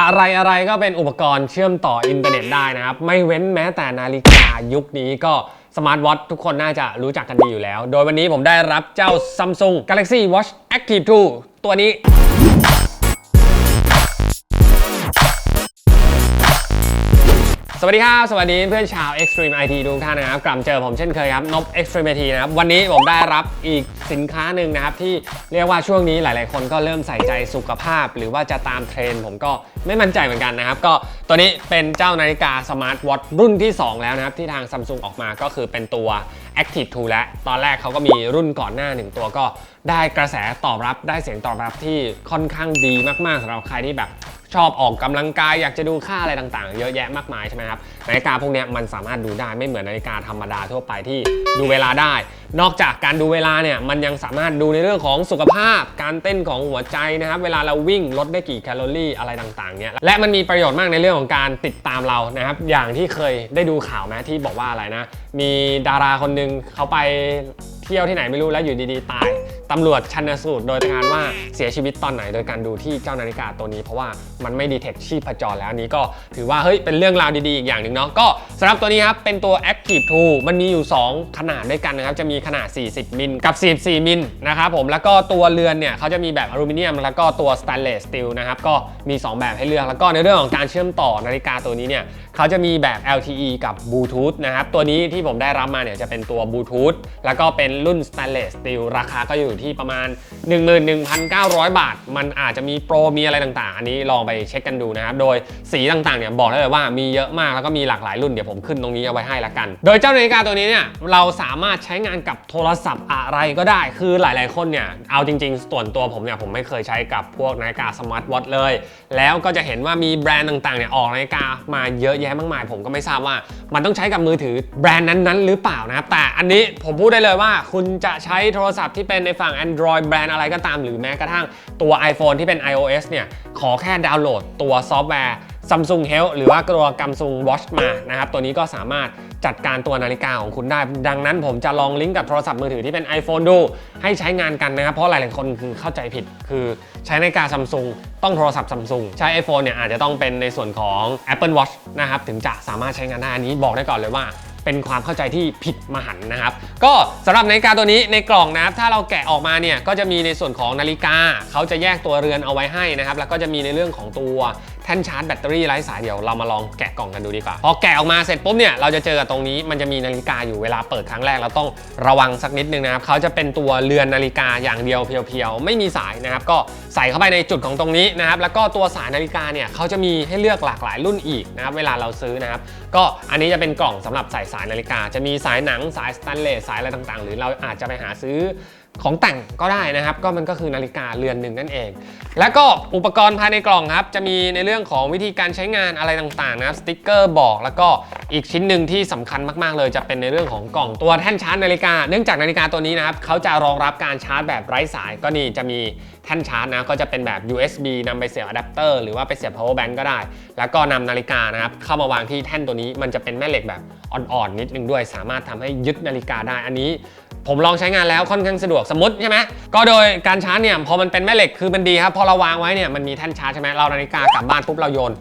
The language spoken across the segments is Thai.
อะไรอะไรก็เป็นอุปกรณ์เชื่อมต่ออินเทอร์เน็ตได้นะครับ ไม่เว้นแม้แต่นาฬิกายุคนี้ก็สมาร์ทวอททุกคนน่าจะรู้จักกันดีอยู่แล้ว โดยวันนี้ผมได้รับเจ้า Samsung Galaxy Watch Active 2 ตัวนี้ วัสดีครับ สวัสดีเพื่อนชาว Extreme IT ทุกท่านนะครับ กลับเจอผมเช่นเคยครับ นบ Extreme IT นะครับ วันนี้ผมได้รับอีกสินค้าหนึ่งนะครับ ที่เรียกว่าช่วงนี้หลาย ๆ คนก็เริ่มใส่ใจสุขภาพ หรือว่าจะตามเทรนด์ผมก็ไม่มั่นใจเหมือนกันนะครับ ก็ตัวนี้เป็นเจ้านาฬิกาสมาร์ทวอทรุ่นที่ 2 แล้วนะครับ ที่ทาง Samsung ออกมาก็คือเป็นตัว Active 2 แล้ว ตอนแรกเขาก็มีรุ่นก่อนหน้าหนึ่งตัวก็ได้กระแสตอบรับได้เสียงตอบรับที่ค่อนข้างดีมาก ๆสำหรับใครที่แบบ ชอบออกกำลังกายอยากจะดูค่าอะไรต่างๆ เยอะแยะมากมายใช่ไหมครับนาฬิกาพวกนี้มันสามารถดูได้ไม่เหมือนนาฬิกาธรรมดาทั่วไปที่ดูเวลาได้ นอกจากการดูเวลาเนี่ยมันยังสามารถดูในเรื่องของสุขภาพ การเต้นของหัวใจนะครับเวลาเราวิ่งลดได้กี่แคลอรี่อะไรต่างๆเนี่ยและมันมีประโยชน์มากในเรื่องของการติดตามเรานะครับอย่างที่เคยได้ดูข่าวไหมที่บอกว่าอะไรนะ มีดาราคนหนึ่งเขาไป เที่ยวที่ไหนไม่รู้แล้วอยู่ดีๆ ตาย ตำรวจชันสูตรโดยการว่าเสียชีวิตตอนไหนโดยการดูที่เจ้านาฬิกาตัวนี้ เพราะว่ามันไม่ดีเทคชีพจรแล้วนนี้ก็ถือว่าเฮ้ยเป็นเรื่องราวดีๆ อีกอย่างหนึ่งเนาะก็สำหรับตัวนี้ครับเป็นตัว Active 2 มันมีอยู่ 2 ขนาดด้วยกันนะครับ จะมีขนาด 40 มิลกับ 44 มิลนะครับผมแล้วก็ตัวเรือนเนี่ยเขาจะมีแบบอลูมิเนียม แล้วก็ตัวสแตนเลสสตีลนะครับก็มี 2 แบบให้เลือกแล้วก็ในเรื่องของการเชื่อมต่อนาฬิกาตัวนี้เนี่ยเขาจะมีแบบ LTE กับบลูทูธนะครับตัวนี้ที่ผมได้รับมาเนี่ยจะเป็นตัวบลูทูธแล้วก็เป็นรุ่นสแตนเลสสตีลราคาก็อยู่ที่ประมาณ 11,900 บาท มันอาจจะมีโปรมีอะไรต่างๆ อันนี้ลองไปเช็คกันดูนะครับ โดยสีต่างๆเนี่ยบอกได้เลยว่ามีเยอะมากแล้วก็มีหลากหลายรุ่นเดี๋ยวผมขึ้นตรงนี้เอาไว้ให้ละกัน โดยเจ้านาฬิกาตัวนี้เนี่ยเราสามารถใช้งานกับโทรศัพท์อะไรก็ได้ คือหลายๆคนเนี่ยเอาจริงๆส่วนตัวผมเนี่ยผมไม่เคยใช้กับพวกนาฬิกาสมาร์ทวอทเลย แล้วก็จะเห็นว่ามีแบรนด์ต่างๆเนี่ยออกนาฬิกามาเยอะแยะมากมาย ผมก็ไม่ทราบว่ามันต้องใช้กับมือถือแบรนด์นั้นๆ หรือเปล่านะครับแต่อันนี้ผมพูดได้เลยว่าคุณจะใช้โทรศัพท์ที่เป็นในฝั่ง Android แบรนด์อะไรก็ตาม หรือแม้กระทั่งตัว iPhone ที่เป็น iOS เนี่ยขอแค่ดาวน์โหลดตัวซอฟต์แวร์ Samsung Health หรือว่าตัว Samsung Watch มานะครับตัวนี้ก็สามารถจัดการตัวนาฬิกาของคุณได้ ดังนั้นผมจะลองลิงก์กับโทรศัพท์มือถือที่เป็น iPhone ดู ให้ใช้งานกันนะครับ เพราะหลายๆคนคือเข้าใจผิด คือใช้นาฬิกา Samsung ต้องโทรศัพท์ Samsung ใช้ iPhone เนี่ยอาจจะต้องเป็นในส่วนของ Apple Watch นะครับถึงจะสามารถใช้งานได้อันนี้บอกได้ก่อนเลยว่า เป็นความเข้าใจที่ผิดมหันต์นะครับ ก็สำหรับนาฬิกาตัวนี้ในกล่องนะครับถ้าเราแกะออกมาเนี่ยก็จะมีในส่วนของนาฬิกาเขาจะแยกตัวเรือนเอาไว้ให้นะครับ แล้วก็จะมีในเรื่องของตัว แท่นชาร์จแบตเตอรี่ไร้สายเดี๋ยวเรามาลองแกะกล่องกันดูดีกว่า พอแกะออกมาเสร็จปุ๊บเนี่ยเราจะเจอกับตรงนี้มันจะมีนาฬิกาอยู่เวลาเปิดครั้งแรกเราต้องระวังสักนิดนึงนะครับเขาจะเป็นตัวเรือนนาฬิกาอย่างเดียวเพียวๆ ไม่มีสายนะครับก็ใส่เข้าไปในจุดของตรงนี้นะครับแล้วก็ตัวสายนาฬิกาเนี่ยเขาจะมีให้เลือกหลากหลายรุ่นอีกนะครับเวลาเราซื้อนะครับก็อันนี้จะเป็นกล่องสำหรับใส่สายนาฬิกา จะมีสายหนังสายสแตนเลสสายอะไรต่างๆ หรือเราอาจจะไปหาซื้อ ของแต่งก็ได้นะครับ ก็มันก็คือนาฬิกาเรือนหนึ่งนั่นเอง แล้วก็อุปกรณ์ภายในกล่องครับ จะมีในเรื่องของวิธีการใช้งานอะไรต่างๆนะครับสติกเกอร์บอกแล้วก็อีกชิ้นหนึ่งที่สำคัญมาก ๆ เลยจะเป็นในเรื่องของกล่องตัวแท่นชาร์จนาฬิกา เนื่องจากนาฬิกาตัวนี้นะครับเขาจะรองรับการชาร์จแบบไร้สายก็นี่จะมีแท่นชาร์จนะก็จะเป็นแบบ USB นำไปเสียบอะแดปเตอร์หรือว่าไปเสียบ power bank ก็ได้ แล้วก็นำนาฬิกานะครับเข้ามาวางที่แท่นตัวนี้มันจะเป็นแม่เหล็กแบบอ่อนๆนิดนึงด้วย สามารถทำให้ยึดนาฬิกาได้อันนี้ผมลองใช้งานแล้วค่อนข้างสะดวกสมมติใช่ไหมก็โดยการชาร์จเนี่ยพอมันเป็นแม่เหล็กคือมันดีครับพอเราวางไว้เนี่ยมันมีแท่นชาร์จใช่ไหมเรานาฬิกากลับบ้านปุ๊บเราโยน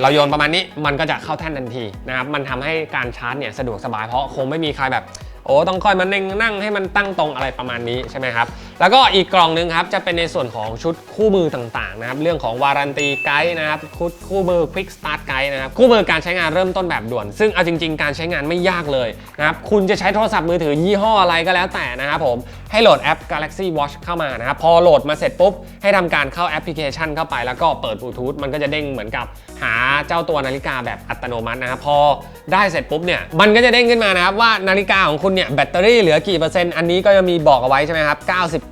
เราโยนประมาณนี้มันก็จะเข้าแท่นทันทีนะครับมันทำให้การชาร์จเนี่ยสะดวกสบายเพราะคงไม่มีใครแบบโอ้ต้องคอยมานั่งนั่งให้มันตั้งตรงอะไรประมาณนี้ใช่ไหมครับ แล้วก็อีกกล่องหนึงครับจะเป็นในส่วนของชุดคู่มือต่างๆนะครับเรื่องของวารันตีไกด์นะครับคู่คู่มือ Quick Start Guide นะครับคู่มือการใช้งานเริ่มต้นแบบด่วน ซึ่งเอาจริง ๆ การใช้งานไม่ยากเลยนะครับคุณจะใช้โทรศัพท์มือถือยี่ห้ออะไรก็แล้วแต่นะครับผมให้โหลดแอป Galaxy Watch เข้ามานะครับพอโหลดมาเสร็จปุ๊บ ให้ทำการเข้าแอปพลิเคชันเข้าไปแล้วก็เปิดบลูทูธมันก็จะเด้งเหมือนกับหาเจ้าตัวนาฬิกาแบบอัตโนมัตินะครับพอได้เสร็จปุ๊บเนี่ยมันก็จะเด้งขึ้นมานะครับว่านาฬิกาของคุณเนี่ยแบตเตอรี่เหลือกี่เปอร์เซ็นต์อันนี้ก็จะมีบอกเอาไว้ใช่ไหมครับ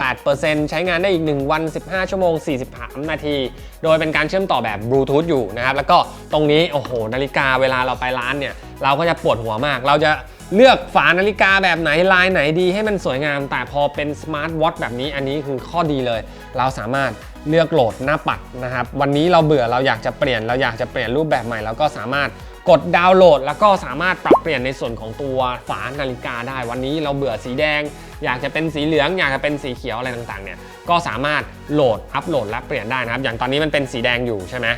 8%ใช้งานได้อีก 1 วัน 15 ชั่วโมง 43 นาที โดยเป็นการเชื่อมต่อแบบบลูทูธอยู่นะครับ แล้วก็ตรงนี้ โอ้โห นาฬิกาเวลาเราไปร้านเนี่ย เราก็จะปวดหัวมาก เราจะเลือกฝานาฬิกาแบบไหน ลายไหนดีให้มันสวยงาม แต่พอเป็นสมาร์ทวอทแบบนี้อันนี้คือข้อดีเลย เราสามารถเลือกโหลดหน้าปัดนะครับ วันนี้เราเบื่อเราอยากจะเปลี่ยน เราอยากจะเปลี่ยนรูปแบบใหม่เราก็สามารถกดดาวน์โหลด แล้วก็สามารถปรับเปลี่ยนในส่วนของตัวฝานาฬิกาได้ วันนี้เราเบื่อสีแดง อยากจะเป็นสีเหลือง อยากจะเป็นสีเขียวอะไรต่างๆเนี่ยก็สามารถโหลดอัปโหลดและเปลี่ยนได้นะครับ อย่างตอนนี้มันเป็นสีแดงอยู่ใช่ไหม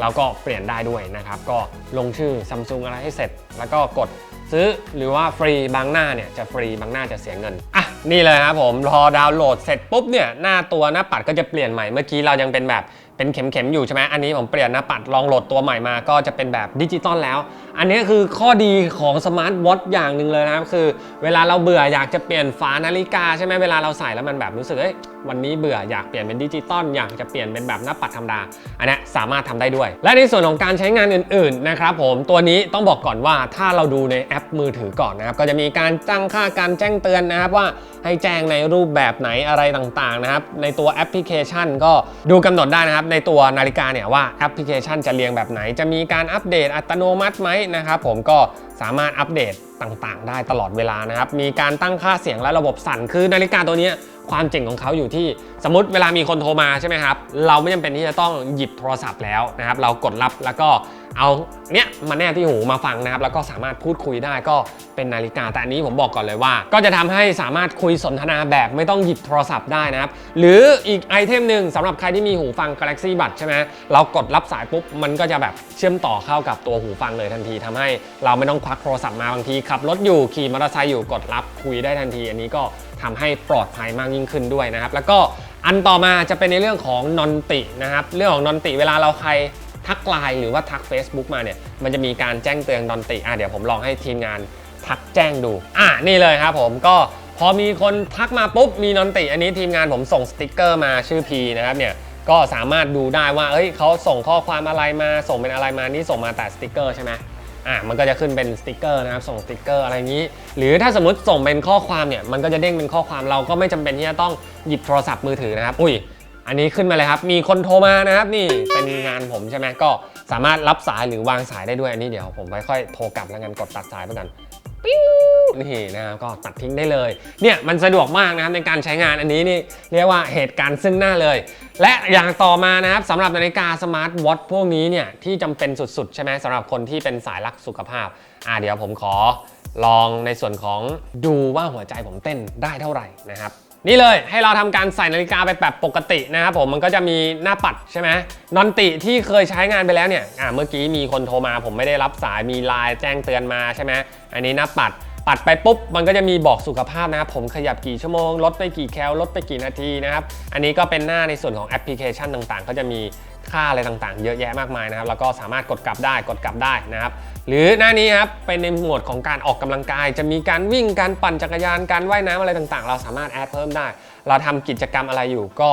เราก็เปลี่ยนได้ด้วยนะครับ ก็ลงชื่อ Samsung อะไรให้เสร็จ แล้วก็กดซื้อหรือว่าฟรีบางหน้าเนี่ยจะฟรีบางหน้าจะเสียเงินอะนี่เลยครับผมรอดาวน์โหลดเสร็จปุ๊บเนี่ยหน้าตัวหน้าปัดก็จะเปลี่ยนใหม่เมื่อกี้เรายังเป็นแบบเป็นเข็มๆอยู่ใช่ไหมอันนี้ผมเปลี่ยนหน้าปัดลองโหลดตัวใหม่มาก็จะเป็นแบบดิจิตอลแล้ว อันนี้คือข้อดีของสมาร์ทวอทอย่างหนึ่งเลยนะครับ คือเวลาเราเบื่ออยากจะเปลี่ยนฝานาฬิกาใช่ไหมเวลาเราใส่แล้วมันแบบรู้สึกเอ้ยวันนี้เบื่ออยากเปลี่ยนเป็นดิจิตอลอยากจะเปลี่ยนเป็นแบบหน้าปัดธรรมดา อันนี้สามารถทำได้ด้วย และในส่วนของการใช้งานอื่นๆนะครับผมตัวนี้ต้องบอกก่อนว่าถ้าเราดูในแอปมือถือก่อนนะครับก็จะมีการตั้งค่าการแจ้งเตือนนะครับว่าให้แจ้งในรูปแบบไหนอะไรต่างๆนะครับในตัวแอปพลิเคชันก็ดูกำหนดได้นะครับในตัวนาฬิกาเนี่ยว่าแอปพลิเคชันจะเรียงแบบไหน จะมีการอัปเดตอัตโนมัติไหมนะครับผมก็สามารถอัปเดตต่างๆ ได้ตลอดเวลานะครับ มีการตั้งค่าเสียงและระบบสั่น คือนาฬิกาตัวนี้ความเจ๋งของเขาอยู่ที่สมมติเวลามีคนโทรมาใช่ไหมครับ เราไม่จำเป็นที่จะต้องหยิบโทรศัพท์แล้วนะครับ เรากดรับแล้วก็ เอาเนี้ยมาแนบที่หูมาฟังนะครับแล้วก็สามารถพูดคุยได้ก็เป็นนาฬิกาแต่อันนี้ผมบอกก่อนเลยว่า ก็จะทำให้สามารถคุยสนทนาแบบไม่ต้องหยิบโทรศัพท์ได้นะครับ หรืออีกไอเทมหนึ่งสำหรับใครที่มีหูฟัง Galaxy Buds ใช่ไหมเรากดรับสายปุ๊บ มันก็จะแบบเชื่อมต่อเข้ากับตัวหูฟังเลยทันทีทำให้เราไม่ต้องควักโทรศัพท์มาบางทีขับรถอยู่ขี่มอเตอร์ไซค์อยู่กดรับคุยได้ทันที อันนี้ก็ทำให้ปลอดภัยมากยิ่งขึ้นด้วยนะครับ แล้วก็อันต่อมาจะเป็นในเรื่องของนอนตินะครับ เรื่องของนอนติเวลาเราใคร ทักไลน์หรือว่าทัก Facebook มาเนี่ยมันจะมีการแจ้งเตือนนอนติอะเดี๋ยวผมลองให้ทีมงานทักแจ้งดู อะนี่เลยครับผมก็พอมีคนทักมาปุ๊บมีนอนติ อันนี้ทีมงานผมส่งสติกเกอร์มาชื่อ P นะครับเนี่ยก็สามารถดูได้ว่าเอ้ยเขาส่งข้อความอะไรมาส่งเป็นอะไรมานี่ส่งมาแต่สติกเกอร์ใช่ไหมอะมันก็จะขึ้นเป็นสติกเกอร์นะครับส่งสติกเกอร์อะไรอย่างนี้ หรือถ้าสมมติส่งเป็นข้อความเนี่ยมันก็จะเด้งเป็นข้อความเราก็ไม่จำเป็นที่จะต้องหยิบโทรศัพท์มือถือนะครับอุ้ย อันนี้ขึ้นมาเลยครับ มีคนโทรมานะครับ นี่เป็นงานผมใช่ไหมก็สามารถรับสายหรือวางสายได้ด้วยอันนี้เดี๋ยวผมไว้ค่อยโทรกลับแล้วกันกดตัดสายไปกันปิ้วนี่นะครับก็ตัดทิ้งได้เลย เนี่ยมันสะดวกมากนะครับในการใช้งานอันนี้นี่เรียกว่าเหตุการณ์ซึ่งหน้าเลย และอย่างต่อมานะครับสำหรับนาฬิกาสมาร์ทวอทพวกนี้เนี่ยที่จำเป็นสุดๆ ใช่ไหมสำหรับคนที่เป็นสายรักสุขภาพ อ่าเดี๋ยวผมขอลองในส่วนของดูว่าหัวใจผมเต้นได้เท่าไหร่นะครับ นี่เลยให้เราทำการใส่นาฬิกาไปแบบปกตินะครับผมมันก็จะมีหน้าปัดใช่ไหมนอนติที่เคยใช้งานไปแล้วเนี่ยอ่าเมื่อกี้มีคนโทรมา ผมไม่ได้รับสายมีไลน์แจ้งเตือนมาใช่ไหมอันนี้หน้าปัดปัดไปปุ๊บมันก็จะมีบอกสุขภาพนะครับผมขยับกี่ชั่วโมง ลดไปกี่แคลลดไปกี่นาทีนะครับอันนี้ก็เป็นหน้าในส่วนของแอปพลิเคชันต่างๆ ก็จะมี ค่าอะไรต่างๆ เยอะแยะมากมายนะครับ แล้วก็สามารถกดกลับได้กดกลับได้นะครับ หรือหน้านี้ครับเป็นในหมวดของการออกกำลังกาย จะมีการวิ่งการปั่นจักรยานการว่ายน้ำอะไรต่างๆ เราสามารถแอดเพิ่มได้ เราทำกิจกรรมอะไรอยู่ก็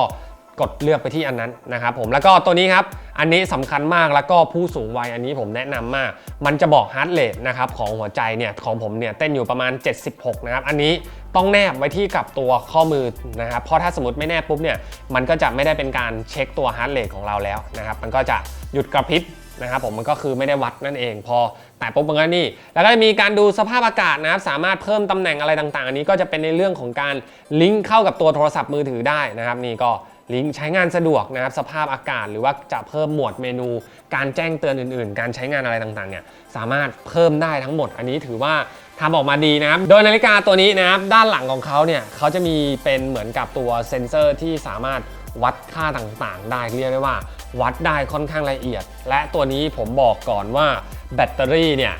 กดเลือกไปที่อันนั้นนะครับผมแล้วก็ตัวนี้ครับ อันนี้สำคัญมากแล้วก็ผู้สูงวัยอันนี้ผมแนะนำมาก มันจะบอกฮาร์ดเรทนะครับของหัวใจเนี่ยของผมเนี่ยเต้นอยู่ประมาณ 76 นะครับ อันนี้ ต้องแนบไว้ที่กับตัวข้อมือนะครับ เพราะถ้าสมมติไม่แนบปุ๊บเนี่ย มันก็จะไม่ได้เป็นการเช็คตัวฮาร์ดเรทของเราแล้วนะครับ มันก็จะหยุดกระพริบนะครับผมมันก็คือไม่ได้วัดนั่นเอง พอแต่ปุ๊บมันก็นี่ แล้วก็จะมีการดูสภาพอากาศนะครับ สามารถเพิ่มตำแหน่งอะไรต่างๆ อันนี้ก็จะเป็นในเรื่องของการลิงก์เข้ากับตัวโทรศัพท์มือถือได้นะครับ นี่ก็ ลิงก์ใช้งานสะดวกนะครับสภาพอากาศหรือว่าจะเพิ่มหมวดเมนู การแจ้งเตือนอื่นๆ การใช้งานอะไรต่างๆเนี่ยสามารถเพิ่มได้ทั้งหมด อันนี้ถือว่าทำออกมาดีนะครับ โดยนาฬิกาตัวนี้นะครับด้านหลังของเขาเนี่ยเขาจะมีเป็นเหมือนกับตัวเซ็นเซอร์ที่สามารถวัดค่าต่างๆ ได้เรียกได้ว่า วัดได้ค่อนข้างละเอียด และตัวนี้ผมบอกก่อนว่าแบตเตอรี่เนี่ย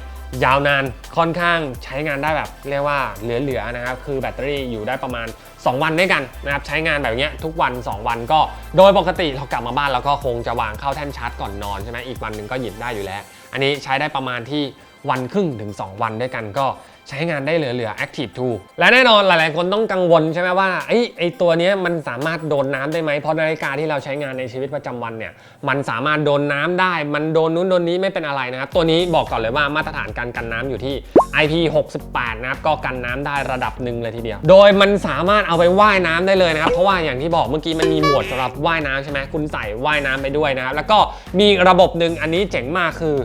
ยาวนานค่อนข้างใช้งานได้แบบเรียกว่าเหลือๆนะครับ คือแบตเตอรี่อยู่ได้ประมาณ 2 วันด้วยกันนะครับใช้งานแบบเนี้ยทุกวัน 2 วันก็โดยปกติเรากลับมาบ้านเราก็คงจะวางเข้าแท่นชาร์จก่อนนอนใช่ไหมอีกวันหนึ่งก็หยิบได้อยู่แล้ว อันนี้ใช้ได้ประมาณที่วันครึ่งถึง 2 วันด้วยกันก็ ใช้งานได้เหลือๆ Active 2 และแน่นอนหลายๆ คนต้องกังวลใช่ไหมว่าไอ้ไอตัวนี้มันสามารถโดนน้ำได้ไหมเพราะนาฬิกาที่เราใช้งานในชีวิตประจำวันเนี่ยมันสามารถโดนน้ำได้ มันโดนนู้นโดนนี้ไม่เป็นอะไรนะครับ ตัวนี้บอกก่อนเลยว่ามาตรฐานการกันน้ำอยู่ที่ IP68 นะครับก็กันน้ำได้ระดับหนึ่งเลยทีเดียว โดยมันสามารถเอาไปว่ายน้ำได้เลยนะครับเพราะว่าอย่างที่บอกเมื่อกี้มันมีหมวดสำหรับว่ายน้ำใช่ไหมคุณใส่ว่ายน้ำไปด้วยนะครับแล้วก็มีระบบหนึ่งอันนี้เจ๋งมากคือ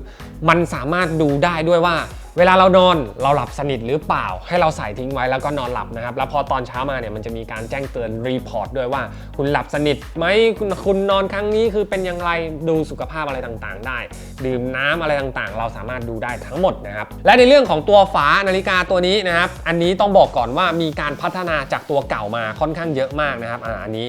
มันสามารถดูได้ด้วยว่า เวลาเรานอนเราหลับสนิทหรือเปล่า ให้เราใส่ทิ้งไว้แล้วก็นอนหลับนะครับ แล้วพอตอนเช้ามาเนี่ยมันจะมีการแจ้งเตือนรีพอร์ตด้วยว่า คุณหลับสนิทไหมคุณคุณนอนครั้งนี้คือเป็นอย่างไรดูสุขภาพอะไรต่างๆ ได้ ดื่มน้ำอะไรต่างๆ เราสามารถดูได้ทั้งหมดนะครับและในเรื่องของตัวฝานาฬิกาตัวนี้นะครับอันนี้ต้องบอกก่อนว่ามีการพัฒนาจากตัวเก่ามาค่อนข้างเยอะมากนะครับอ่าอันนี้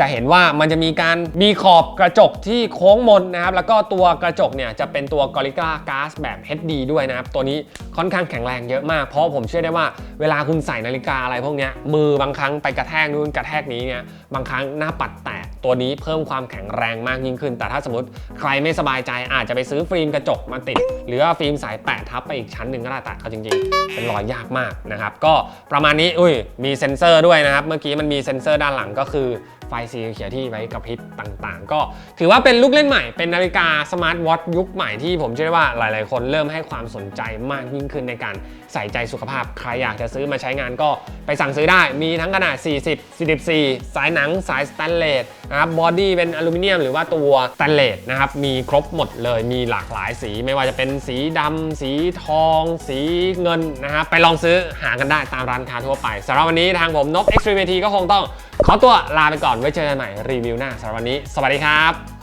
จะเห็นว่ามันจะมีการมีขอบกระจกที่โค้งมนนะครับ แล้วก็ตัวกระจกเนี่ยจะเป็นตัว Gorilla Glass แบบ HD ด้วยนะครับ ตัวนี้ค่อนข้างแข็งแรงเยอะมาก เพราะผมเชื่อได้ว่าเวลาคุณใส่นาฬิกาอะไรพวกเนี้ยมือบางครั้งไปกระแทกนู่นกระแทกนี้เนี่ยบางครั้งหน้าปัดแตกตัวนี้เพิ่มความแข็งแรงมากยิ่งขึ้น แต่ถ้าสมมติใครไม่สบายใจอาจจะไปซื้อฟิล์มกระจกมาติด หรือว่าฟิล์มสายแปะทับไปอีกชั้นหนึ่งก็ได้แต่เอาจริงๆ เป็นรอยยากมากนะครับก็ประมาณนี้อุ้ยมีเซ็นเซอร์ด้วยนะครับเมื่อกี้มันมีเซ็นเซอร์ด้านหลังก็คือ ไฟสีเขียวที่ไว้กระพริบต่างๆ ก็ถือว่าเป็นลูกเล่นใหม่เป็นนาฬิกาสมาร์ทวอทยุคใหม่ที่ผมเชื่อว่าหลายๆ คนเริ่มให้ความสนใจมากยิ่งขึ้นในการใส่ใจสุขภาพ ใครอยากจะซื้อมาใช้งานก็ไปสั่งซื้อได้มีทั้งขนาด 40 44 สายหนังสายสแตนเลส นะครับบอดี้เป็นอลูมิเนียมหรือว่าตัวสแตนเลสนะครับมีครบหมดเลยมีหลากหลายสี ไม่ว่าจะเป็นสีดำสีทอง สีเงินนะครับไปลองซื้อหากันได้ตามร้านค้าทั่วไปสำหรับวันนี้ทางผมนบ Extreme ก็คงต้องขอตัวลาไปก่อนไว้เจอกันใหม่รีวิวหน้าสำหรับวันนี้ สวัสดีครับ